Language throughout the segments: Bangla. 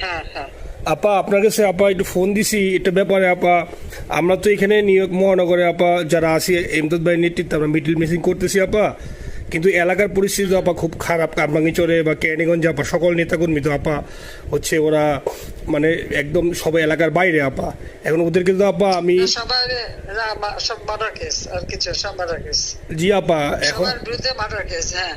হ্যাঁ হ্যাঁ। আপা আপনার কাছে আপা একটু ফোন দিছি এটা ব্যাপারে আপা আমরা তো এখানে নিউ ইয়র্ক মহানগরে আপা যারা আছি এমদাদ ভাই নেতৃত্বে আমরা মিডিল মেসিং করতেছি আপা। কিন্তু এলাকার পরিস্থিতি তো আপা খুব খারাপ কারমাঙ্গিচরে বা ক্যানিগঞ্জে আপা সকল নেতাকর্মী তো আপা হচ্ছে ওরা মানে একদম সবাই এলাকার বাইরে আপা। এখন ওদেরকে তো আপা আমি সব সব জি আপা এখন বিরুদ্ধে হ্যাঁ।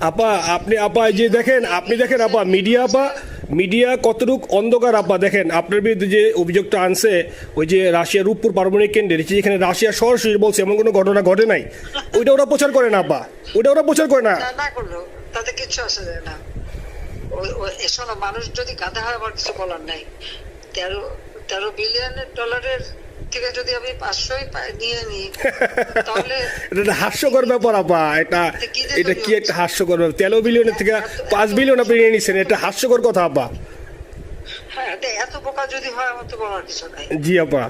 আপা, আপনি আপা যে দেখেন, আপনি দেখেন আপা, মিডিয়া আপা, মিডিয়া কতটুক অন্ধকার আপা, দেখেন, আপনার বিরুদ্ধে যে অভিযোগটা আনছে, ওই যে রাশিয়ার রূপপুর পারমাণবিক কেন্দ্রে যেখানে রাশিয়া সরাসরি বলছে, এমন কোনো ঘটনা ঘটে নাই, ওইটা ওরা প্রচার করে না আপা, ওইটা ওরা প্রচার করে না। তাতে কিচ্ছু আসে না। মানুষ যদি গাধা হয় আমার কিছু বলার নাই। তেরো তেরো বিলিয়ন ডলারের থেকে যদি আমি পাঁচশোই নিয়ে নিই তাহলে এটা হাস্যকর ব্যাপার আপা। এটা এটা কি একটা হাস্যকর ব্যাপার? তেরো বিলিয়নের থেকে পাঁচ বিলিয়ন আপনি নিয়ে নিচ্ছেন এটা হাস্যকর কথা আপা। হ্যাঁ এত বোকা যদি হয় আমার তো বলার কিছু নাই। জি আপা।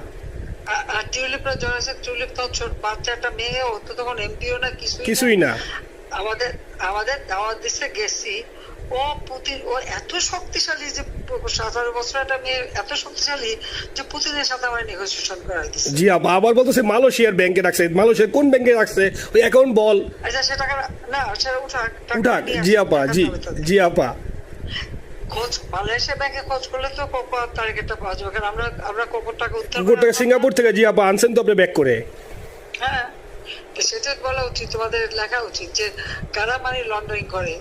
আর- টিউলিপরা জড়াইছে টিউলিপ তো ছোট বাচ্চা একটা মেয়ে ও তো তখন এমপিও না কিছুই না। কিছুই না। আমাদের আমাদের দাওয়াত দিচ্ছে গেছি। ও পুতিন ও এত শক্তিশালী যে সতেরো বছর একটা মেয়ে এত শক্তিশালী যে পুতিনের সাথে আমার নেগোসিয়েশন দিচ্ছে জি আপা আবার বলতেছে মালয়েশিয়ার ব্যাংকে রাখছে। মালয়েশিয়ার কোন ব্যাংকে রাখছে? ওই অ্যাকাউন্ট বল। আচ্ছা টাকা না সেটা উঠাক উঠাক। জি আপা জি জি আপা। খোঁজ মালয়েশিয়া ব্যাংকে খোঁজ করলে তো কোকোর টার্গেটটা পাওয়া যাবে। কারণ আমরা আমরা কোকোর টাকা উত্তর গোটা করে- সিঙ্গাপুর থেকে জি আপা আনছেন তো আপনি ব্যাক করে। হ্যাঁ সেটা বলা উচিত তোমাদের লেখা উচিত যে কারা মানি লন্ডারিং করে?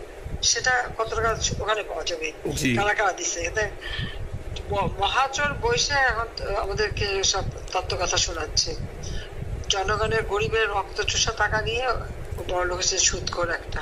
সেটা কত টাকা ওখানে পাওয়া যাবে? কারা কারা দিচ্ছে এতে মহাচর বৈশে এখন আমাদেরকে সব তত্ত্ব কথা শোনাচ্ছে। জনগণের গরিবের রক্ত চুষা টাকা নিয়ে বড় লোক সুদ করে একটা।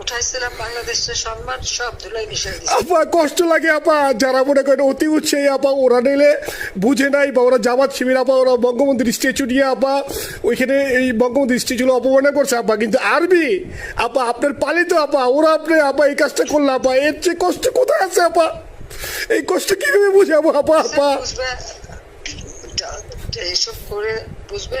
উঠাইছিলাম বাংলাদেশের সম্মান সব ধুলাই মিশাই আপা কষ্ট লাগে আপা। যারা মনে করেন অতি উৎসাহী আপা ওরা নিলে বুঝে নাই বা ওরা জামাত শিবির আপা ওরা বঙ্গবন্ধুর স্ট্যাচু নিয়ে আপা ওইখানে এই করছে আপা। কিন্তু আরবি আপা আপনার পালিত আপা ওরা আপনি আপা এই কাজটা করলে আপা এর চেয়ে কষ্ট কোথায় আছে আপা? এই কষ্ট কীভাবে বুঝাবো আপা আপা? এইসব করে বুঝবে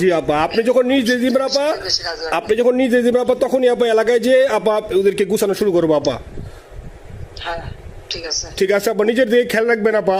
জি আপা আপনি যখন নিজ দিয়ে দিবেন আপা। আপনি যখন নিজ দিয়ে দিবেন আপা তখনই আপা এলাকায় যে আপা ওদেরকে গুছানো শুরু করব আপা হ্যাঁ ঠিক আছে ঠিক আছে আপা নিজের দিকে খেয়াল রাখবেন আপা